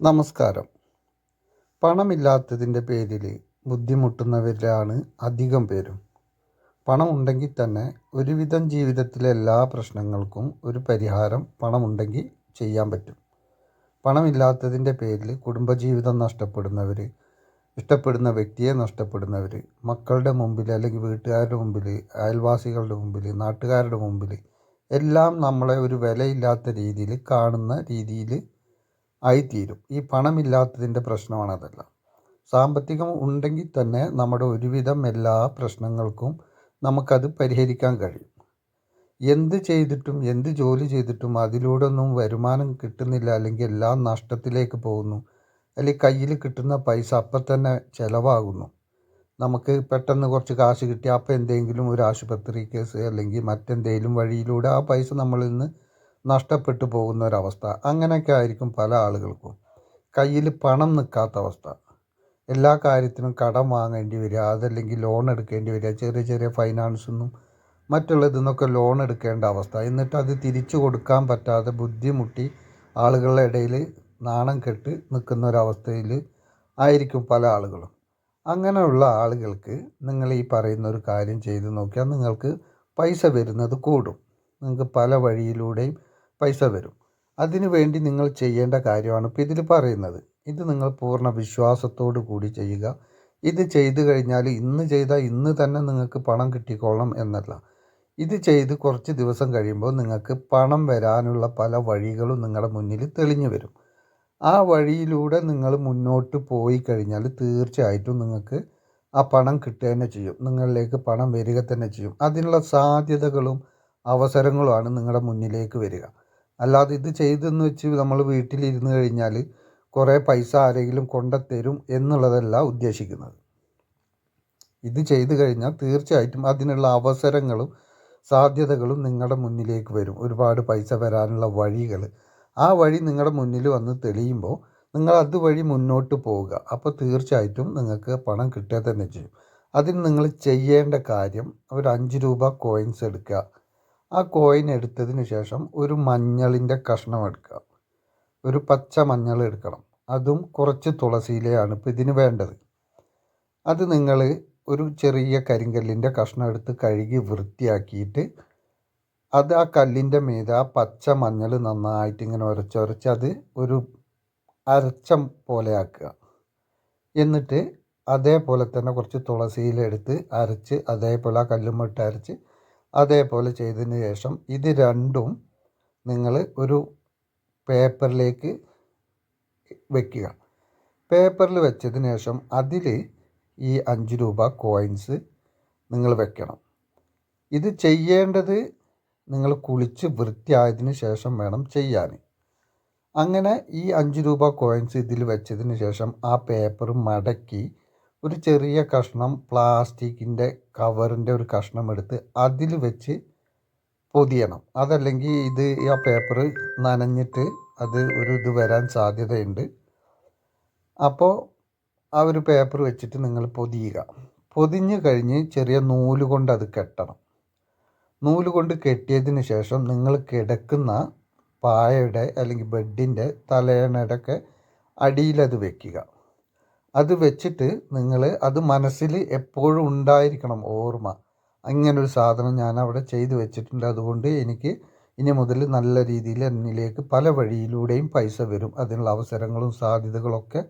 നമസ്കാരം. പണമില്ലാത്തതിന്റെ പേരിൽ ബുദ്ധിമുട്ടുന്നവരിലാണ് അധികം പേരും. പണം ഉണ്ടെങ്കിൽ തന്നെ ഒരുവിധം ജീവിതത്തിലെ എല്ലാ പ്രശ്നങ്ങൾക്കും ഒരു പരിഹാരം പണമുണ്ടെങ്കിൽ ചെയ്യാൻ പറ്റും. പണമില്ലാത്തതിന്റെ പേരിൽ കുടുംബജീവിതം നഷ്ടപ്പെടുന്നവർ ഇഷ്ടപ്പെടുന്ന വ്യക്തിയെ നഷ്ടപ്പെടുന്നവർ മക്കളുടെ മുമ്പിൽ അല്ലെങ്കിൽ വീട്ടുകാരുടെ മുമ്പിൽ അയൽവാസികളുടെ മുമ്പിൽ നാട്ടുകാരുടെ മുമ്പിൽ എല്ലാം നമ്മളെ ഒരു വിലയില്ലാത്ത രീതിയിൽ കാണുന്ന രീതിയിൽ ആയിത്തീരും. ഈ പണമില്ലാത്തതിന്റെ പ്രശ്നമാണ് അതെല്ലാം സാമ്പത്തികം ഉണ്ടെങ്കിൽ തന്നെ നമ്മുടെ ഒരുവിധം എല്ലാ പ്രശ്നങ്ങൾക്കും നമുക്കത് പരിഹരിക്കാൻ കഴിയും. എന്ത് ചെയ്തിട്ടും എന്ത് ജോലി ചെയ്തിട്ടും അതിലൂടെ ഒന്നും വരുമാനം കിട്ടുന്നില്ല അല്ലെങ്കിൽ എല്ലാം നഷ്ടത്തിലേക്ക് പോകുന്നു. അല്ലെങ്കിൽ കയ്യിൽ കിട്ടുന്ന പൈസ അപ്പം തന്നെ ചിലവാകുന്നു. നമുക്ക് പെട്ടെന്ന് കുറച്ച് കാശ് കിട്ടി അപ്പം എന്തെങ്കിലും ഒരു ആശുപത്രി കേസ് അല്ലെങ്കിൽ മറ്റെന്തെങ്കിലും വഴിയിലൂടെ ആ പൈസ നമ്മളിൽ നിന്ന് നഷ്ടപ്പെട്ടു പോകുന്ന ഒരവസ്ഥ അങ്ങനെയൊക്കെ ആയിരിക്കും പല ആളുകൾക്കും. കയ്യിൽ പണം നിൽക്കാത്ത അവസ്ഥ. എല്ലാ കാര്യത്തിനും കടം വാങ്ങേണ്ടി വരിക അതല്ലെങ്കിൽ ലോൺ എടുക്കേണ്ടി വരിക ചെറിയ ചെറിയ ഫൈനാൻസൊന്നും മറ്റുള്ളതിൽ നിന്നൊക്കെ ലോൺ എടുക്കേണ്ട അവസ്ഥ. എന്നിട്ട് അത് തിരിച്ചു കൊടുക്കാൻ പറ്റാതെ ബുദ്ധിമുട്ടി ആളുകളുടെ ഇടയിൽ നാണം കെട്ട് നിൽക്കുന്ന ഒരവസ്ഥയിൽ ആയിരിക്കും പല ആളുകളും. അങ്ങനെയുള്ള ആളുകൾക്ക് നിങ്ങൾ ഈ പറയുന്ന ഒരു കാര്യം ചെയ്ത് നോക്കിയാൽ നിങ്ങൾക്ക് പൈസ വരുന്നത് കൂടും. നിങ്ങൾക്ക് പല വഴിയിലൂടെയും പൈസ വരും. അതിനു വേണ്ടി നിങ്ങൾ ചെയ്യേണ്ട കാര്യമാണ് ഇപ്പോൾ ഇതിൽ പറയുന്നത്. ഇത് നിങ്ങൾ പൂർണ വിശ്വാസത്തോടു കൂടി ചെയ്യുക. ഇത് ചെയ്തു കഴിഞ്ഞാൽ ഇന്ന് ചെയ്താൽ ഇന്ന് തന്നെ നിങ്ങൾക്ക് പണം കിട്ടിക്കോളണം എന്നല്ല. ഇത് ചെയ്ത് കുറച്ച് ദിവസം കഴിയുമ്പോൾ നിങ്ങൾക്ക് പണം വരാനുള്ള പല വഴികളും നിങ്ങളുടെ മുന്നിൽ തെളിഞ്ഞു വരും. ആ വഴിയിലൂടെ നിങ്ങൾ മുന്നോട്ട് പോയി കഴിഞ്ഞാൽ തീർച്ചയായിട്ടും നിങ്ങൾക്ക് ആ പണം കിട്ടുക തന്നെ ചെയ്യും. നിങ്ങളിലേക്ക് പണം വരിക തന്നെ ചെയ്യും. അതിനുള്ള സാധ്യതകളും അവസരങ്ങളുമാണ് നിങ്ങളുടെ മുന്നിലേക്ക് വരിക. അല്ലാതെ ഇത് ചെയ്തെന്ന് വെച്ച് നമ്മൾ വീട്ടിലിരുന്ന് കഴിഞ്ഞാൽ കുറേ പൈസ ആരെങ്കിലും കൊണ്ടുത്തരും എന്നുള്ളതല്ല ഉദ്ദേശിക്കുന്നത്. ഇത് ചെയ്തു കഴിഞ്ഞാൽ തീർച്ചയായിട്ടും അതിനുള്ള അവസരങ്ങളും സാധ്യതകളും നിങ്ങളുടെ മുന്നിലേക്ക് വരും. ഒരുപാട് പൈസ വരാനുള്ള വഴികൾ. ആ വഴി നിങ്ങളുടെ മുന്നിൽ വന്ന് തെളിയുമ്പോൾ നിങ്ങൾ അതുവഴി മുന്നോട്ട് പോവുക. അപ്പോൾ തീർച്ചയായിട്ടും നിങ്ങൾക്ക് പണം കിട്ടുക തന്നെ ചെയ്യും. അതിന് നിങ്ങൾ ചെയ്യേണ്ട കാര്യം ഒരു അഞ്ച് രൂപ കോയിൻസ് എടുക്കുക. ആ കോയിൻ എടുത്തതിന് ശേഷം ഒരു മഞ്ഞളിന്റെ കഷ്ണം എടുക്കുക. ഒരു പച്ച മഞ്ഞൾ എടുക്കണം. അതും കുറച്ച് തുളസിയിലയാണ് ഇപ്പോൾ ഇതിന് വേണ്ടത്. അത് നിങ്ങൾ ഒരു ചെറിയ കരിങ്കല്ലിന്റെ കഷ്ണം എടുത്ത് കഴുകി വൃത്തിയാക്കിയിട്ട് അത് ആ കല്ലിന്റെ മീതെ ആ പച്ച മഞ്ഞൾ നന്നായിട്ട് ഇങ്ങനെ ഉരച്ചുരച്ച് അത് ഒരു അരച്ചം പോലെ ആക്കുക. എന്നിട്ട് അതേപോലെ തന്നെ കുറച്ച് തുളസിയിലെടുത്ത് അരച്ച് അതേപോലെ ആ കല്ലുമിട്ട് അരച്ച് അതേപോലെ ചെയ്തതിന് ശേഷം ഇത് രണ്ടും നിങ്ങൾ ഒരു പേപ്പറിലേക്ക് വയ്ക്കുക പേപ്പറിൽ വെച്ചതിന് ശേഷം അതിൽ ഈ അഞ്ച് രൂപ കോയിൻസ് നിങ്ങൾ വെക്കണം. ഇത് ചെയ്യേണ്ടത് നിങ്ങൾ കുളിച്ച് വൃത്തിയായതിന് ശേഷം വേണം ചെയ്യാൻ. അങ്ങനെ ഈ അഞ്ച് രൂപ കോയിൻസ് ഇതിൽ വെച്ചതിന് ശേഷം ആ പേപ്പർ മടക്കി ഒരു ചെറിയ കഷ്ണം പ്ലാസ്റ്റിക്കിന്റെ കവറിന്റെ ഒരു കഷ്ണം എടുത്ത് അതിൽ വെച്ച് പൊതിയണം. അതല്ലെങ്കിൽ ഇത് ആ പേപ്പർ നനഞ്ഞിട്ട് അത് ഒരു ഇത് വരാൻ സാധ്യതയുണ്ട്. അപ്പോൾ ആ ഒരു പേപ്പർ വെച്ചിട്ട് നിങ്ങൾ പൊതിയുക. പൊതിഞ്ഞ് കഴിഞ്ഞ് ചെറിയ നൂൽ കൊണ്ട് അത് കെട്ടണം. നൂൽ കൊണ്ട് കെട്ടിയതിന് ശേഷം നിങ്ങൾ കിടക്കുന്ന പായയുടെ അല്ലെങ്കിൽ ബെഡിന്റെ തലയണയുടെ ഒക്കെ അടിയിലത് വെക്കുക. അത് വെച്ചിട്ട് നിങ്ങൾ അത് മനസ്സിൽ എപ്പോഴും ഉണ്ടായിരിക്കണം ഓർമ്മ. അങ്ങനൊരു സാധനം ഞാൻ അവിടെ ചെയ്തു വെച്ചിട്ടുണ്ട്. അതുകൊണ്ട് എനിക്ക് ഇനി മുതൽ നല്ല രീതിയിൽ എന്നിലേക്ക് പല വഴിയിലൂടെയും പൈസ വരും. അതിനുള്ള അവസരങ്ങളും സാധ്യതകളൊക്കെ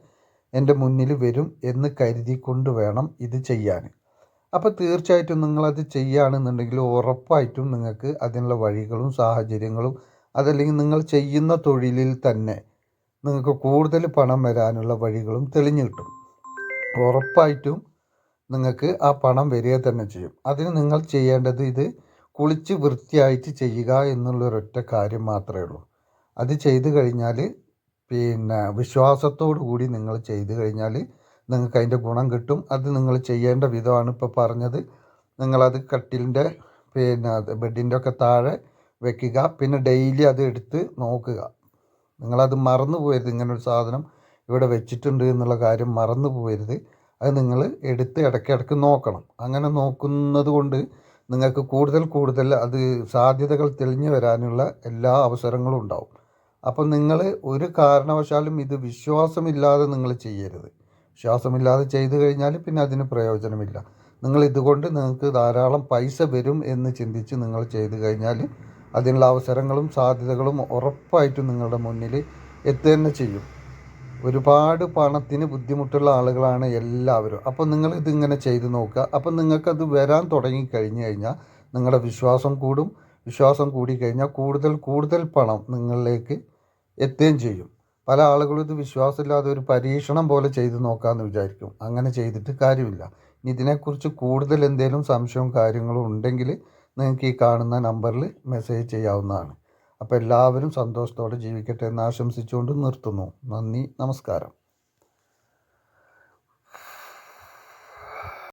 എന്റെ മുന്നിൽ വരും എന്ന് കരുതി കൊണ്ട് വേണം ഇത് ചെയ്യാൻ. അപ്പോൾ തീർച്ചയായിട്ടും നിങ്ങളത് ചെയ്യുകയാണെന്നുണ്ടെങ്കിൽ ഉറപ്പായിട്ടും നിങ്ങൾക്ക് അതിനുള്ള വഴികളും സാഹചര്യങ്ങളും അതല്ലെങ്കിൽ നിങ്ങൾ ചെയ്യുന്ന തൊഴിലിൽ തന്നെ നിങ്ങൾക്ക് കൂടുതൽ പണം വരാനുള്ള വഴികളും തെളിഞ്ഞു കിട്ടും. ഉറപ്പായിട്ടും നിങ്ങൾക്ക് ആ പണം വരിക തന്നെ ചെയ്യും. അതിന് നിങ്ങൾ ചെയ്യേണ്ടത് ഇത് കുളിച്ച് വൃത്തിയായിട്ട് ചെയ്യുക എന്നുള്ളൊരൊറ്റ കാര്യം മാത്രമേ ഉള്ളൂ. അത് ചെയ്തു കഴിഞ്ഞാൽ പിന്നെ വിശ്വാസത്തോടു കൂടി നിങ്ങൾ ചെയ്തു കഴിഞ്ഞാൽ നിങ്ങൾക്ക് അതിന്റെ ഗുണം കിട്ടും. അത് നിങ്ങൾ ചെയ്യേണ്ട വിധമാണ് ഇപ്പോൾ പറഞ്ഞത്. നിങ്ങളത് കട്ടിലിന്റെ പിന്നെ ബെഡിന്റെ ഒക്കെ താഴെ വെക്കുക. പിന്നെ ഡെയിലി അത് എടുത്ത് നോക്കുക. നിങ്ങളത് മറന്നു പോയത് ഇങ്ങനൊരു സാധനം. ഇവിടെ വെച്ചിട്ടുണ്ട് എന്നുള്ള കാര്യം മറന്നു പോകരുത് അത് നിങ്ങൾ എടുത്ത് ഇടയ്ക്കിടയ്ക്ക് നോക്കണം. അങ്ങനെ നോക്കുന്നത് കൊണ്ട് നിങ്ങൾക്ക് കൂടുതൽ കൂടുതൽ അത് സാധ്യതകൾ തെളിഞ്ഞു വരാനുള്ള എല്ലാ അവസരങ്ങളും ഉണ്ടാവും. അപ്പം നിങ്ങൾ ഒരു കാരണവശാലും ഇത് വിശ്വാസമില്ലാതെ നിങ്ങൾ ചെയ്യരുത്. വിശ്വാസമില്ലാതെ ചെയ്തു കഴിഞ്ഞാൽ പിന്നെ അതിന് പ്രയോജനമില്ല. നിങ്ങൾ ഇതുകൊണ്ട് നിങ്ങൾക്ക് ധാരാളം പൈസ വരും എന്ന് ചിന്തിച്ച് നിങ്ങൾ ചെയ്തു കഴിഞ്ഞാൽ അതിനുള്ള അവസരങ്ങളും സാധ്യതകളും ഉറപ്പായിട്ടും നിങ്ങളുടെ മുന്നിൽ എത്തുക തന്നെ ചെയ്യും. ഒരുപാട് പണത്തിന് ബുദ്ധിമുട്ടുള്ള ആളുകളാണ് എല്ലാവരും. അപ്പം നിങ്ങൾ ഇതിങ്ങനെ ചെയ്ത് നോക്കുക. അപ്പം നിങ്ങൾക്കത് വരാൻ തുടങ്ങി കഴിഞ്ഞു കഴിഞ്ഞാൽ നിങ്ങളുടെ വിശ്വാസം കൂടും. വിശ്വാസം കൂടിക്കഴിഞ്ഞാൽ കൂടുതൽ കൂടുതൽ പണം നിങ്ങളിലേക്ക് എത്തുകയും ചെയ്യും. പല ആളുകളും ഇത് വിശ്വാസമില്ലാതെ ഒരു പരീക്ഷണം പോലെ ചെയ്ത് നോക്കാമെന്ന് വിചാരിക്കും. അങ്ങനെ ചെയ്തിട്ട് കാര്യമില്ല. ഇനി ഇതിനെക്കുറിച്ച് കൂടുതൽ എന്തെങ്കിലും സംശയവും കാര്യങ്ങളും ഉണ്ടെങ്കിൽ നിങ്ങൾക്ക് ഈ കാണുന്ന നമ്പറിൽ മെസ്സേജ് ചെയ്യാവുന്നതാണ്. അപ്പോൾ എല്ലാവരും സന്തോഷത്തോടെ ജീവിക്കട്ടെ എന്ന് ആശംസിച്ചുകൊണ്ട് നിർത്തുന്നു. നന്ദി നമസ്കാരം.